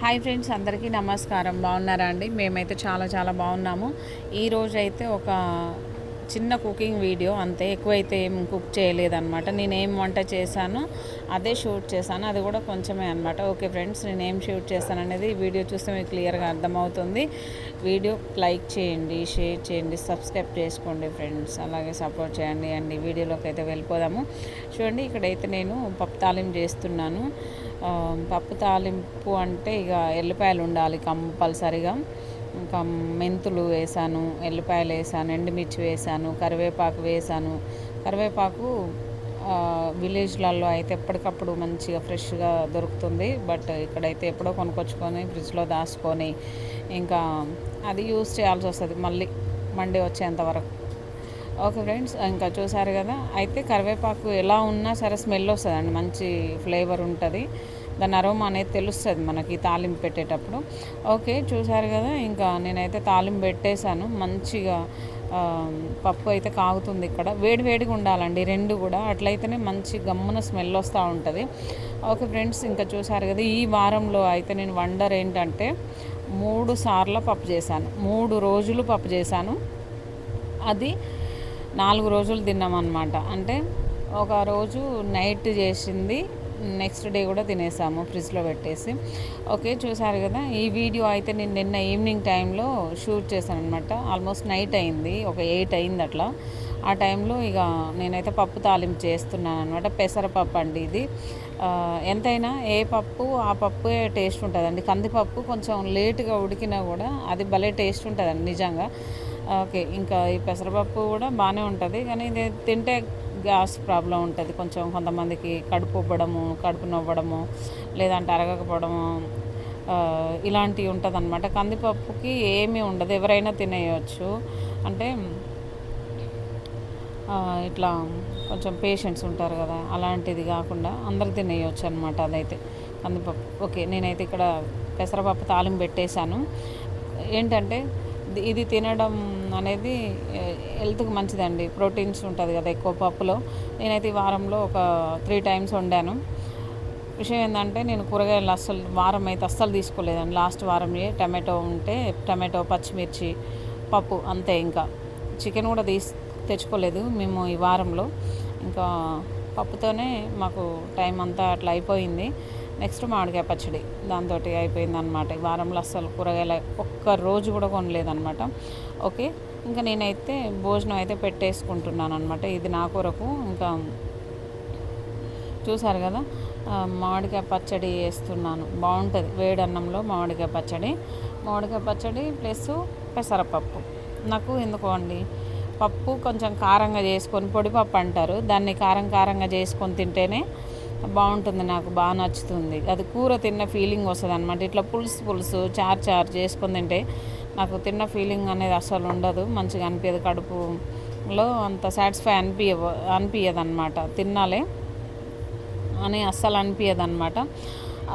Hi friends అందరికీ నమస్కారం. బాగున్నారా అండి? మేమైతే చాలా చాలా బాగున్నాము. ఈరోజైతే ఒక చిన్న కుకింగ్ వీడియో అంతే ఎక్కువైతే ఏం కుక్ చేయలేదన్నమాట. నేను ఏం వంట చేశానో అదే షూట్ చేశాను. అది కూడా కొంచెమే అనమాట ఓకే ఫ్రెండ్స్ నేను ఏం షూట్ చేశాను అనేది వీడియో చూస్తే మీకు క్లియర్గా అర్థమవుతుంది. వీడియో లైక్ చేయండి షేర్ చేయండి సబ్స్క్రైబ్ చేసుకోండి ఫ్రెండ్స్. అలాగే సపోర్ట్ చేయండి అండి. వీడియోలోకి అయితే వెళ్ళిపోదాము. చూడండి ఇక్కడైతే నేను పప్పు తాలింపు చేస్తున్నాను. పప్పు తాలింపు అంటే ఇక ఎల్లిపాయలు ఉండాలి కంపల్సరిగా. ఇంకా మెంతులు వేసాను ఎల్లిపాయలు వేసాను ఎండుమిర్చి వేసాను కరివేపాకు వేసాను. కరివేపాకు విలేజ్లలో అయితే ఎప్పటికప్పుడు మంచిగా ఫ్రెష్గా దొరుకుతుంది. బట్ ఇక్కడైతే ఎప్పుడో కొనుక్కొచ్చుకొని ఫ్రిడ్జ్లో దాచుకొని ఇంకా అది యూస్ చేయాల్సి వస్తుంది. మళ్ళీ మండే వచ్చేంత వరకు. ఓకే ఫ్రెండ్స్ ఇంకా చూసారు కదా? అయితే కరివేపాకు ఎలా ఉన్నా సరే స్మెల్ వస్తుందండి. మంచి ఫ్లేవర్ ఉంటుంది. దాని అరోమా అనేది తెలుస్తుంది మనకి తాలింపు పెట్టేటప్పుడు. ఓకే చూసారు కదా ఇంకా నేనైతే తాలింపు పెట్టేశాను. మంచిగా పప్పు అయితే కాగుతుంది ఇక్కడ. వేడి వేడిగా ఉండాలండి రెండు కూడా. అట్లయితేనే మంచి గమ్మున స్మెల్ వస్తూ ఉంటుంది. ఓకే ఫ్రెండ్స్ ఇంకా చూసారు కదా ఈ వారంలో అయితే నేను వండర్ ఏంటంటే మూడు సార్లు పప్పు చేశాను. మూడు రోజులు పప్పు చేశాను. అది నాలుగు రోజులు తిన్నామన్నమాట. అంటే ఒక రోజు నైట్ చేసింది నెక్స్ట్ డే కూడా తినేసాము ఫ్రిడ్జ్లో పెట్టేసి. ఓకే చూసారు కదా ఈ వీడియో అయితే నేను నిన్న ఈవినింగ్ టైంలో షూట్ చేశాను అనమాట ఆల్మోస్ట్ నైట్ అయింది ఒక ఎయిట్ అయింది అట్లా. ఆ టైంలో ఇక నేనైతే పప్పు తాలింపు చేస్తున్నాను అనమాట పెసరపప్పు అండి ఇది. ఎంతైనా ఏ పప్పు ఆ పప్పు టేస్ట్ ఉంటుందండి. కందిపప్పు కొంచెం లేటుగా ఉడికినా కూడా అది భలే టేస్ట్ ఉంటుందండి నిజంగా. ఓకే ఇంకా ఈ పెసరపప్పు కూడా బాగానే ఉంటుంది కానీ ఇది తింటే గ్యాస్ ప్రాబ్లం ఉంటుంది. కొంచెం కొంతమందికి కడుపు ఉబ్బడము కడుపు నవ్వడము లేదంటే అరగకపోవడము ఇలాంటివి ఉంటుంది అనమాట కందిపప్పుకి ఏమీ ఉండదు. ఎవరైనా తినేయచ్చు. అంటే ఇట్లా కొంచెం పేషెంట్స్ ఉంటారు కదా అలాంటిది కాకుండా అందరు తినేయచ్చు అనమాట అదైతే. కందిపప్పు. ఓకే నేనైతే ఇక్కడ పెసరపప్పు తాలింపు పెట్టేశాను. ఏంటంటే ఇది- తినడం అనేది హెల్త్కి మంచిదండి. ప్రోటీన్స్ ఉంటుంది కదా ఎక్కువ పప్పులో. నేనైతే ఈ వారంలో ఒక త్రీ టైమ్స్ వండాను. విషయం ఏంటంటే నేను కూరగాయలు అస్సలు వారం అయితే అస్సలు తీసుకోలేదండి. లాస్ట్ వారం టమాటో ఉంటే టమాటో పచ్చిమిర్చి పప్పు అంతే ఇంకా. చికెన్ కూడా తీసి తెచ్చుకోలేదు మేము ఈ వారంలో. ఇంకా పప్పుతోనే మాకు టైం అంతా అట్లా అయిపోయింది. నెక్స్ట్ మామిడికాయ పచ్చడి దాంతో అయిపోయిందనమాట ఈ వారంలో అస్సలు కూరగాయలు ఒక్క రోజు కూడా కొనలేదనమాట ఓకే ఇంకా నేనైతే భోజనం అయితే పెట్టేసుకుంటున్నాను అనమాట ఇది నా కొరకు ఇంకా చూసారు కదా మామిడికాయ పచ్చడి వేస్తున్నాను. బాగుంటుంది వేడి అన్నంలో మామిడికాయ పచ్చడి. మామిడికాయ పచ్చడి ప్లస్ పెసరపప్పు. నాకు ఎందుకో అండి పప్పు కొంచెం కారంగా చేసుకొని పొడి పప్పు అంటారు. దాన్ని కారం కారంగా చేసుకొని తింటేనే బాగుంటుంది నాకు బాగా నచ్చుతుంది. అది కూర తిన్న ఫీలింగ్ వస్తుంది అనమాట ఇట్లా పులుసు పులుసు చార్ చార్ చేసుకొని తింటే నాకు తిన్న ఫీలింగ్ అనేది అసలు ఉండదు. మంచిగా అనిపించదు కడుపులో అంత సాటిస్ఫై అనిపించ అనిపించదు అనమాట తిన్నాలే అని అస్సలు అనిపించదు అనమాట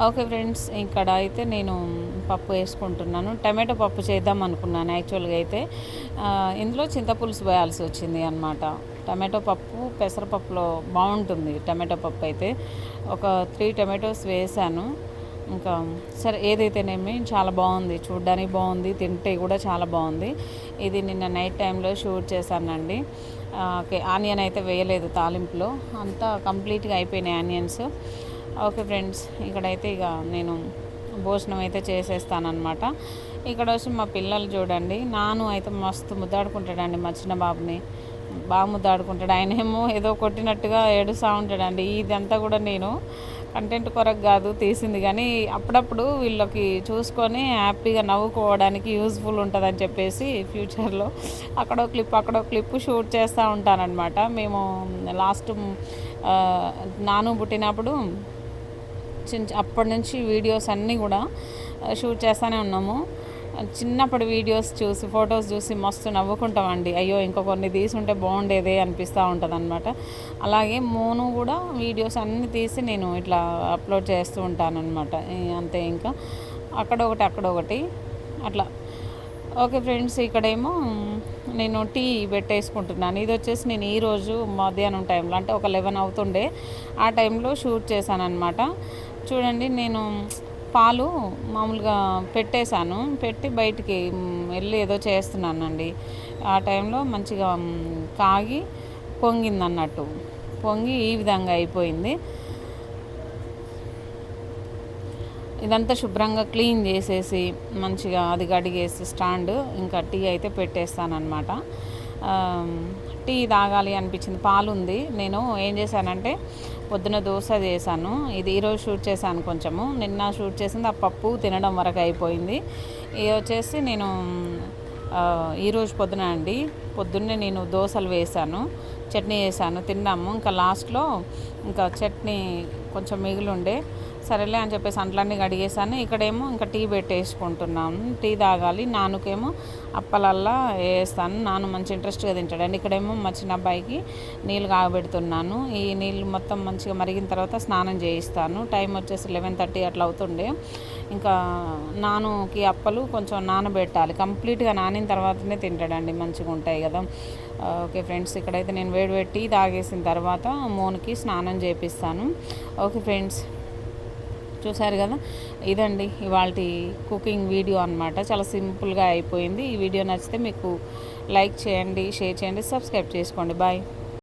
ఓకే ఫ్రెండ్స్ ఇక్కడ అయితే నేను పప్పు వేసుకుంటున్నాను. టమాటో పప్పు చేద్దాం అనుకున్నాను యాక్చువల్గా అయితే. ఇందులో చింతపులుసు పోయాల్సి వచ్చింది అనమాట టమాటో పప్పు పెసరపప్పులో బాగుంటుంది టమాటో పప్పు అయితే. ఒక త్రీ టమాటోస్ వేసాను. ఇంకా సరే ఏదైతేనేమి చాలా బాగుంది. చూడ్డానికి బాగుంది తింటే కూడా చాలా బాగుంది. ఇది నిన్న నైట్ టైంలో షూట్ చేశానండి. ఓకే ఆనియన్ అయితే వేయలేదు తాలింపులో. అంతా కంప్లీట్గా అయిపోయినాయి ఆనియన్స్. ఓకే ఫ్రెండ్స్ ఇక్కడైతే ఇక నేను భోజనం అయితే చేసేస్తానమాట ఇక్కడ వచ్చి మా పిల్లలు చూడండి నాను అయితే మస్తు ముద్దాడుకుంటాడండి మా చిన్న బాబుని. బాగా ముద్దాడుకుంటాడు. ఆయన ఏమో ఏదో కొట్టినట్టుగా ఏడుస్తూ ఉంటాడండి. ఇదంతా కూడా నేను కంటెంట్ కొరకు కాదు తీసింది. కానీ అప్పుడప్పుడు వీళ్ళకి చూసుకొని హ్యాపీగా నవ్వుకోవడానికి యూజ్ఫుల్ ఉంటుందని చెప్పేసి ఫ్యూచర్లో అక్కడో క్లిప్ అక్కడో క్లిప్ షూట్ చేస్తూ ఉంటానన్నమాట. మేము లాస్ట్ నాను పుట్టినప్పుడు చిన్న అప్పటి నుంచి వీడియోస్ అన్నీ కూడా షూట్ చేస్తూనే ఉన్నాము. చిన్నప్పటి వీడియోస్ చూసి ఫొటోస్ చూసి మస్తు నవ్వుకుంటామండి. అయ్యో ఇంకా కొన్ని తీసి ఉంటే బాగుండేదే అనిపిస్తూ ఉంటుంది అనమాట అలాగే మోను కూడా వీడియోస్ అన్నీ తీసి నేను ఇట్లా అప్లోడ్ చేస్తూ ఉంటాను అనమాట అంతే ఇంకా. అక్కడ ఒకటి అక్కడ ఒకటి అట్లా. ఓకే ఫ్రెండ్స్ ఇక్కడేమో నేను టీ పెట్టేసుకుంటున్నాను. ఇది వచ్చేసి నేను ఈరోజు మధ్యాహ్నం టైంలో అంటే ఒక లెవెన్ అవుతుండే ఆ టైంలో షూట్ చేశాను అనమాట చూడండి నేను పాలు మామూలుగా పెట్టేశాను. పెట్టి బయటికి వెళ్ళి ఏదో చేస్తున్నానండి. ఆ టైంలో మంచిగా కాగి పొంగింది అన్నట్టు పొంగి ఈ విధంగా అయిపోయింది. ఇదంతా శుభ్రంగా క్లీన్ చేసేసి మంచిగా అది కడిగేసి స్టాండ్ ఇంకా టీ అయితే పెట్టేస్తానమాట టీ తాగాలి అనిపించింది. పాలు ఉంది నేను ఏం చేశానంటే పొద్దున దోశ చేశాను. ఇది ఈరోజు షూట్ చేశాను కొంచెము. నిన్న షూట్ చేసింది. ఆ పప్పు తినడం వరకు అయిపోయింది. ఇది వచ్చేసి నేను ఈరోజు పొద్దున అండి పొద్దున్నే నేను దోశలు వేశాను. చట్నీ వేసాను తిన్నాము. ఇంకా లాస్ట్లో ఇంకా చట్నీ కొంచెం మిగిలి ఉండే సరేలే అని చెప్పేసి అంట్లన్నీ కడిగేసాను ఇక్కడేమో ఇంకా టీ పెట్టేసుకుంటున్నాను టీ తాగాలి. నానుకేమో అప్పలల్లా వేస్తాను. నాను మంచి ఇంట్రెస్ట్గా తింటాడండి. ఇక్కడేమో మా చిన్న అబ్బాయికి నీళ్ళు కాగబెడుతున్నాను. ఈ నీళ్ళు మొత్తం మంచిగా మరిగిన తర్వాత స్నానం చేయిస్తాను. టైం వచ్చేసి లెవెన్ థర్టీ అట్లా అవుతుండే. ఇంకా నానుకి అప్పలు కొంచెం నానబెట్టాలి. కంప్లీట్గా నానిన తర్వాతనే తింటాడండి. మంచిగా ఉంటాయి కదా. ఓకే ఫ్రెండ్స్ ఇక్కడైతే నేను వేడి పెట్టి తాగేసిన తర్వాత మోన్కి స్నానం చేపిస్తాను. Okay friends. చూసారు కదా? ఇదండి ఇవాళ కుకింగ్ వీడియో అనమాట చాలా సింపుల్గా అయిపోయింది. ఈ వీడియో నచ్చితే మీకు లైక్ చేయండి షేర్ చేయండి సబ్స్క్రైబ్ చేసుకోండి. బాయ్.